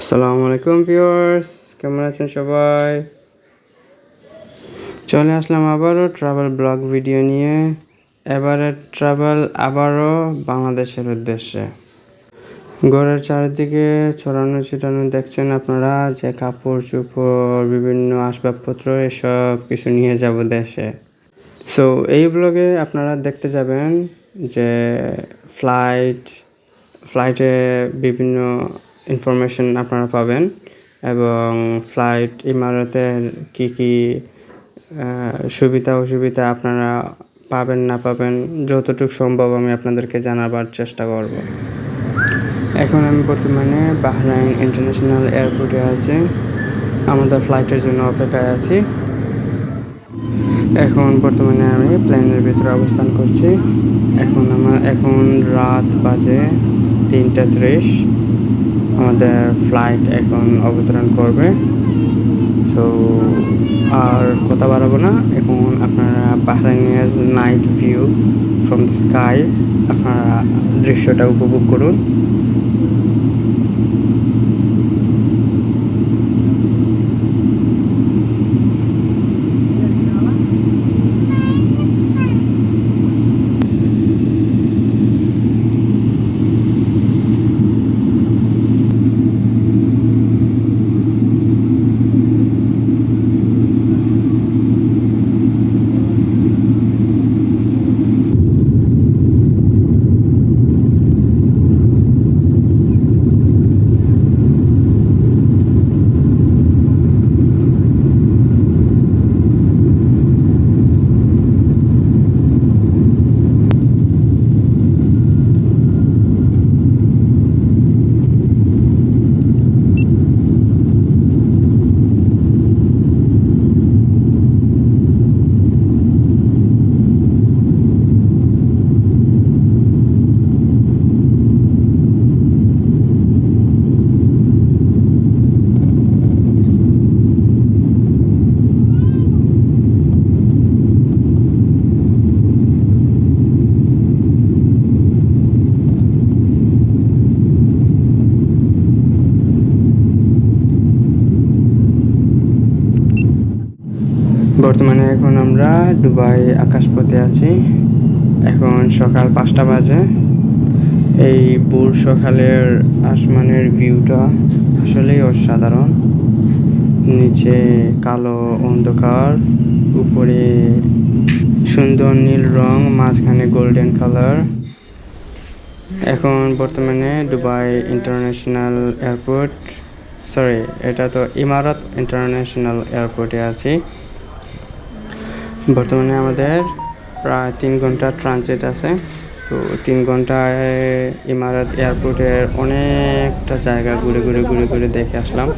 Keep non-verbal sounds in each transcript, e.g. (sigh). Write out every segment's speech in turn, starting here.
আসসালামু আলাইকুম ভিউয়ার্স, কেমন আছেন সবাই? চলে আসলাম আবারও ট্রাভেল ব্লগ ভিডিও নিয়ে। এবারে ট্রাভেল আবারও বাংলাদেশের উদ্দেশ্যে। ঘরের চারিদিকে ছড়ানো ছিটানো দেখছেন আপনারা, যে কাপড় চোপড়, বিভিন্ন আসবাবপত্র, এসব কিছু নিয়ে যাব দেশে। সো এই ব্লগে আপনারা দেখতে যাবেন যে ফ্লাইট ফ্লাইটে বিভিন্ন ইনফরমেশন আপনারা পাবেন এবং ফ্লাইট ইমারতের কি কি সুবিধা, অসুবিধা আপনারা পাবেন, না পাবেন, যতটুকু সম্ভব আমি আপনাদেরকে জানাবার চেষ্টা করব। এখন আমি বর্তমানে বাহরাইন ইন্টারন্যাশনাল এয়ারপোর্টে আছি। আমাদের ফ্লাইটের জন্য অপেক্ষায় আছি। এখন বর্তমানে আমি প্লেনের ভিতরে অবস্থান করছি। এখন আমার, এখন রাত বাজে তিনটা ত্রিশ। আমাদের ফ্লাইট এখন অবতরণ করবে। সো আর কথা বাড়াবো না। এখন আপনারা বাহরাইনের night view from the sky আপনারা দৃশ্যটা উপভোগ করুন। বর্তমানে এখন আমরা দুবাই আকাশপথে আছি। এখন সকাল পাঁচটা বাজে। এই ভোর সকালের আসমানের ভিউটা আসলেই অসাধারণ। নিচে কালো অন্ধকার, উপরে সুন্দর নীল রং, মাঝখানে গোল্ডেন কালার এখন বর্তমানে দুবাই ইন্টারন্যাশনাল এয়ারপোর্ট সরি এটা তো ইমারত ইন্টারন্যাশনাল এয়ারপোর্টে আছি। বর্তমানে আমাদের প্রায় তিন ঘণ্টা ট্রানজিট আছে। তো তিন ঘন্টায় ইমারত এয়ারপোর্টের অনেকটা জায়গা ঘুরে ঘুরে ঘুরে ঘুরে দেখে আসলাম।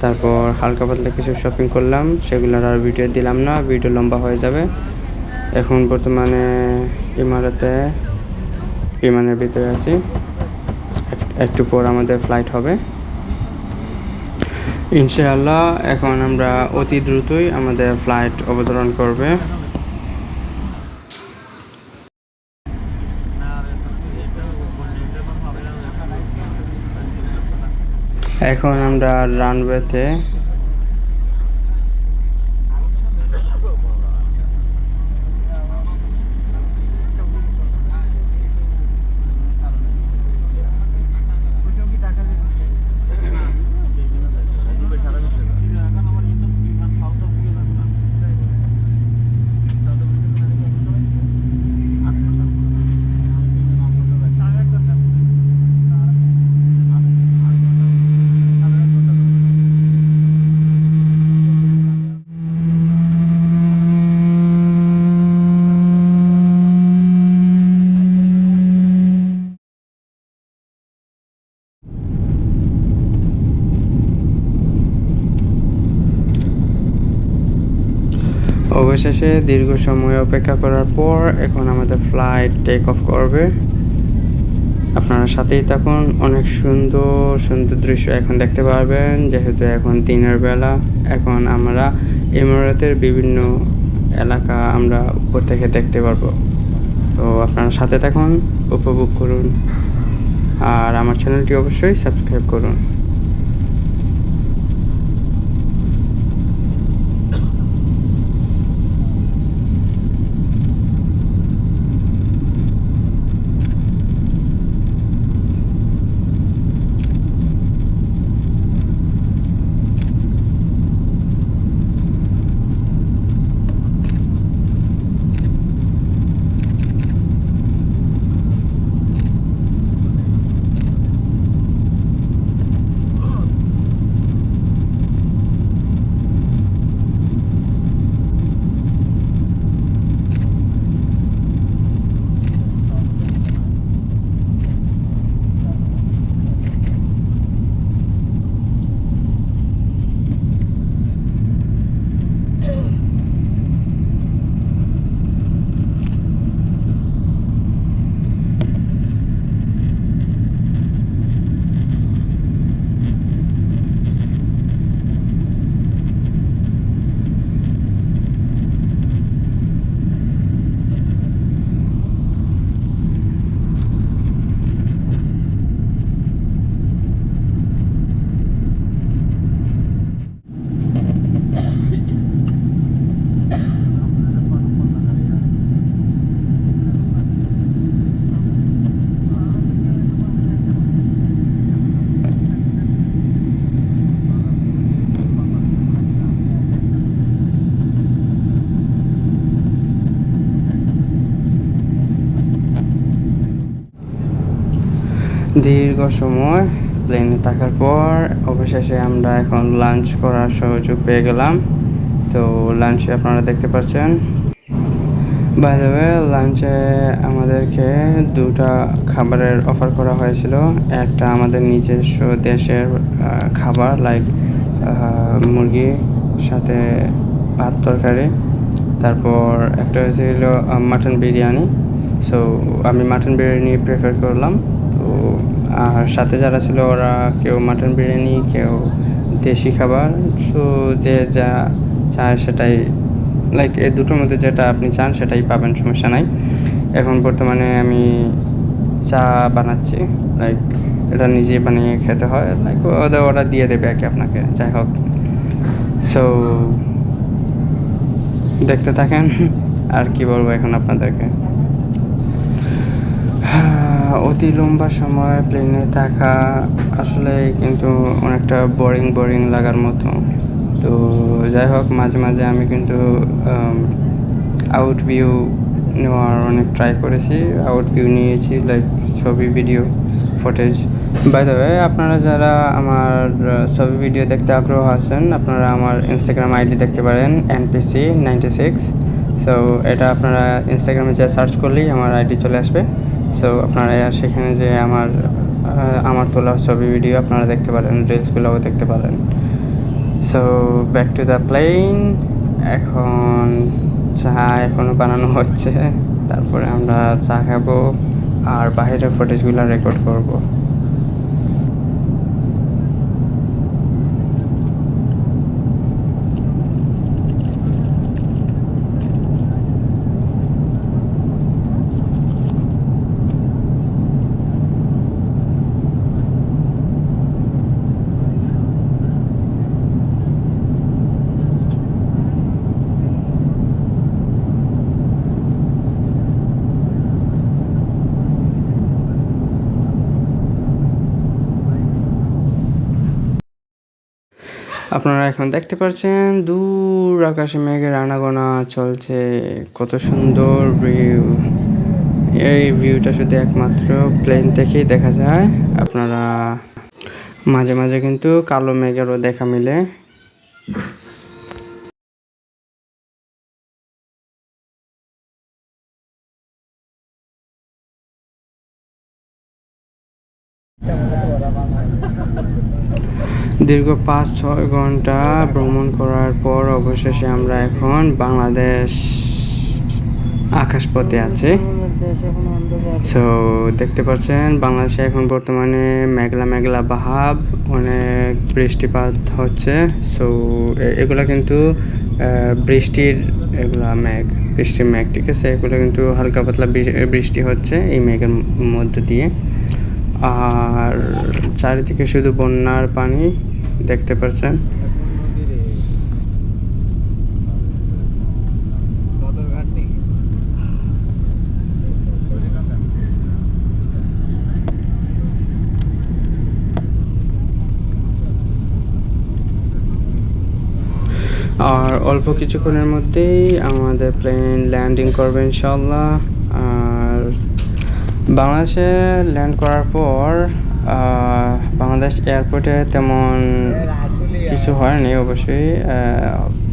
তারপর হালকা পাতলা কিছু শপিং করলাম সেগুলোর আর ভিডিও দিলাম না ভিডিও লম্বা হয়ে যাবে। এখন বর্তমানে ইমারতে বিমানের ভিতরে আছি। এক- একটু পর আমাদের ফ্লাইট হবে। ইনশাআল্লাহ এখন আমরা অতি দ্রুতই আমাদের ফ্লাইট অবতরণ করবে। এখন আমরা রানওয়েতে অবশেষে দীর্ঘ সময় অপেক্ষা করার পর এখন আমাদের ফ্লাইট টেক অফ করবে। আপনারা সাথেই থাকুন। অনেক সুন্দর সুন্দর দৃশ্য এখন দেখতে পারবেন। যেহেতু এখন দিনের বেলা, এখন আমরা ইমারতের বিভিন্ন এলাকা আমরা উপর থেকে দেখতে পারব। তো আপনারা সাথে থাকুন, উপভোগ করুন। আর আমার চ্যানেলটি অবশ্যই সাবস্ক্রাইব করুন। দীর্ঘ সময় প্লেনে থাকার পর অবশেষে আমরা এখন লাঞ্চ করার সুযোগ পেয়ে গেলাম। তো লাঞ্চে আপনারা দেখতে পাচ্ছেন। বাই দ্য ওয়ে লাঞ্চে আমাদেরকে দুটা খাবারের অফার করা হয়েছিল। একটা আমাদের নিজস্ব দেশের খাবার লাইক মুরগি, সাথে ভাত তরকারি। তারপর একটা হয়েছিল মাটন বিরিয়ানি। সো আমি মাটন বিরিয়ানি প্রেফার করলাম। আর সাথে যারা ছিল ওরা কেউ মাটন বিরিয়ানি, কেউ দেশি খাবার। সো যে যা চায় সেটাই লাইক এই দুটোর মধ্যে যেটা আপনি চান সেটাই পাবেন, সমস্যা নাই। এখন বর্তমানে আমি চা বানাচ্ছি লাইক এটা নিজে বানিয়ে খেতে হয় লাইক ওদের ওরা দিয়ে দেবে আর কি আপনাকে, যাই হোক। সো দেখতে থাকেন, আর কি বলব এখন আপনাদেরকে? অতি লম্বা সময় প্লেনে থাকা আসলে কিন্তু অনেকটা বোরিং বোরিং লাগার মতো। তো যাই হোক, মাঝে মাঝে আমি কিন্তু আউট ভিউ নেওয়ার অনেক ট্রাই করেছি। আউট ভিউ নিয়েছি লাইক ছবি video footage by the way আপনারা যারা আমার ছবি ভিডিও দেখতে আগ্রহ আছেন, আপনারা আমার ইনস্টাগ্রাম আইডি দেখতে পারেন এনপিসি নাইনটি সিক্স সো এটা আপনারা ইনস্টাগ্রামে যা সার্চ করলেই আমার আইডি চলে আসবে। সো আপনারা সেখানে যে আমার আমার তোলা ছবি ভিডিও আপনারা দেখতে পারেন রিলসগুলোও দেখতে পারেন। So back to the plane এখন চা এখনও বানানো হচ্ছে। তারপরে আমরা চা খাব, আর বাইরের ফুটেজগুলো রেকর্ড করব। আপনারা এখন দেখতে পাচ্ছেন, দূর আকাশে মেঘের আনাগোনা চলছে। কত সুন্দর ভিউ এই ভিউটা শুধু একমাত্র প্লেন থেকেই দেখা যায়। আপনারা মাঝে মাঝে কিন্তু কালো মেঘেরও দেখা মিলে। দীর্ঘ পাঁচ, ছয় ঘণ্টা ভ্রমণ করার পর অবশেষে আমরা এখন বাংলাদেশ আকাশপথে আছি। সো দেখতে পাচ্ছেন, বাংলাদেশে এখন বর্তমানে মেঘলা মেঘলা ভাব অনেক বৃষ্টিপাত হচ্ছে। সো এগুলা কিন্তু বৃষ্টির এগুলা মেঘ, বৃষ্টির মেঘ, ঠিক আছে? এগুলো কিন্তু হালকা পাতলা বৃষ্টি হচ্ছে এই মেঘের মধ্যে দিয়ে। আর চারিদিকে শুধু বন্যার পানি দেখতে পাচ্ছেন আর অল্প কিছুক্ষণের মধ্যেই আমাদের প্লেন ল্যান্ডিং করবে ইনশাল্লাহ আর বাংলাদেশে ল্যান্ড করার পর বাংলাদেশ এয়ারপোর্টে তেমন কিছু হয়নি অবশ্যই।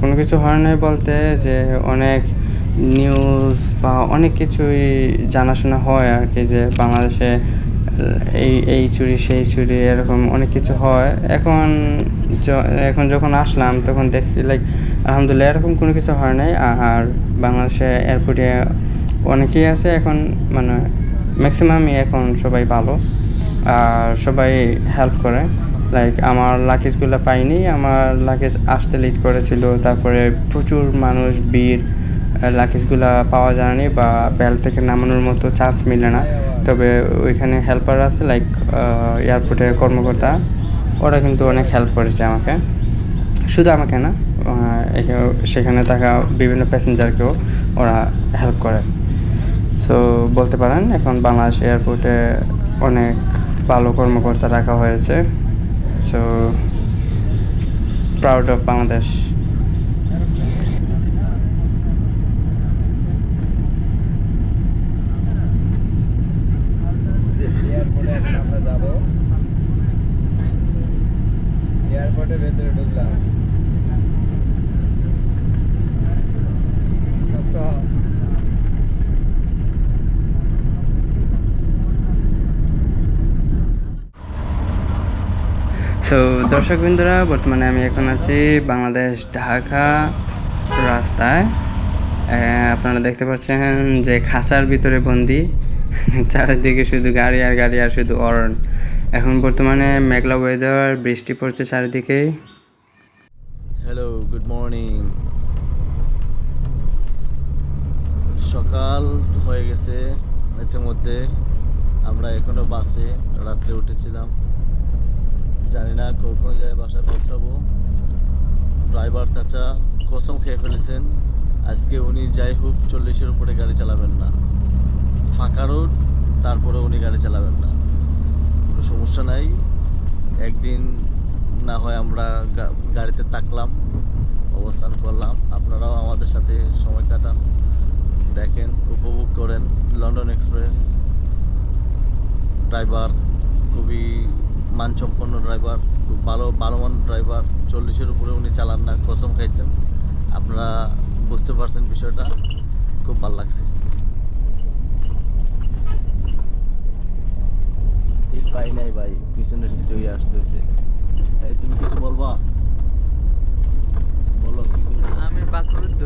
কোনো কিছু হয় নাই বলতে যে অনেক নিউজ বা অনেক কিছুই জানাশোনা হয় আর কি যে বাংলাদেশে এই এই চুরি, সেই চুরি এরকম অনেক কিছু হয়। এখন এখন যখন আসলাম তখন দেখছি লাইক আলহামদুলিল্লাহ এরকম কোনো কিছু হয় নাই। আর বাংলাদেশে এয়ারপোর্টে অনেকেই আছে এখন মানে ম্যাক্সিমামই এখন সবাই ভালো। সবাই হেল্প করে। লাইক আমার লাগেজগুলো পাইনি, আমার লাগেজ আসতে লেট করেছিল, তারপরে প্রচুর মানুষ, ভিড় লাগেজগুলো পাওয়া যায়নি বা বেল থেকে নামানোর মতো চান্স মিলে না। তবে ওইখানে হেল্পার আছে লাইক এয়ারপোর্টের কর্মকর্তা, ওরা কিন্তু অনেক হেল্প করেছে আমাকে। শুধু আমাকে না সেখানে থাকা বিভিন্ন প্যাসেঞ্জারকেও ওরা হেল্প করে। সো বলতে পারেন, এখন বাংলাদেশ এয়ারপোর্টে অনেক ভালো কর্মকর্তা রাখা হয়েছে। সো প্রাউড অফ বাংলাদেশ এয়ারপোর্টে এখন আমরা যাব সো দর্শক বিন্দুরা বর্তমানে আমি এখন আছি বাংলাদেশ ঢাকা রাস্তায়। আপনারা দেখতে পাচ্ছেন যে খাঁচার ভিতরে বন্দি। (laughs) চারিদিকে শুধু গাড়ি আর গাড়ি আর শুধু অরণ। এখন বর্তমানে মেঘলা ওয়েদার বৃষ্টি পড়ছে চারিদিকে হ্যালো গুড মর্নিং সকাল হয়ে গেছে ইতিমধ্যে আমরা এখনও বাসে রাত্রে উঠেছিলাম। জানি না কখন যায় বাসায় পৌঁছাবো। ড্রাইভার চাচা কসম খেয়ে ফেলেছেন। আজকে উনি যাই হোক চল্লিশের উপরে গাড়ি চালাবেন না। ফাঁকা রোড, তারপরে উনি গাড়ি চালাবেন না। কোনো সমস্যা নাই। একদিন না হয় আমরা গাড়িতে তাকলাম অবস্থান করলাম। আপনারাও আমাদের সাথে সময় কাটান। দেখেন, উপভোগ করেন। London express. ড্রাইভার খুবই মানসম্পন্ন ড্রাইভার খুব ভালো ভালো মান ড্রাইভার চল্লিশের উপরে উনি চালান না কসম খাইছেন। আপনারা বুঝতে পারছেন বিষয়টা খুব ভালো লাগছে। সিট পাই নাই ভাই পিছনের সিটে হয়ে আসতে হয়েছে এই তুমি কিছু বলবা? বলো কিছু আমি বাকরুদ্ধ।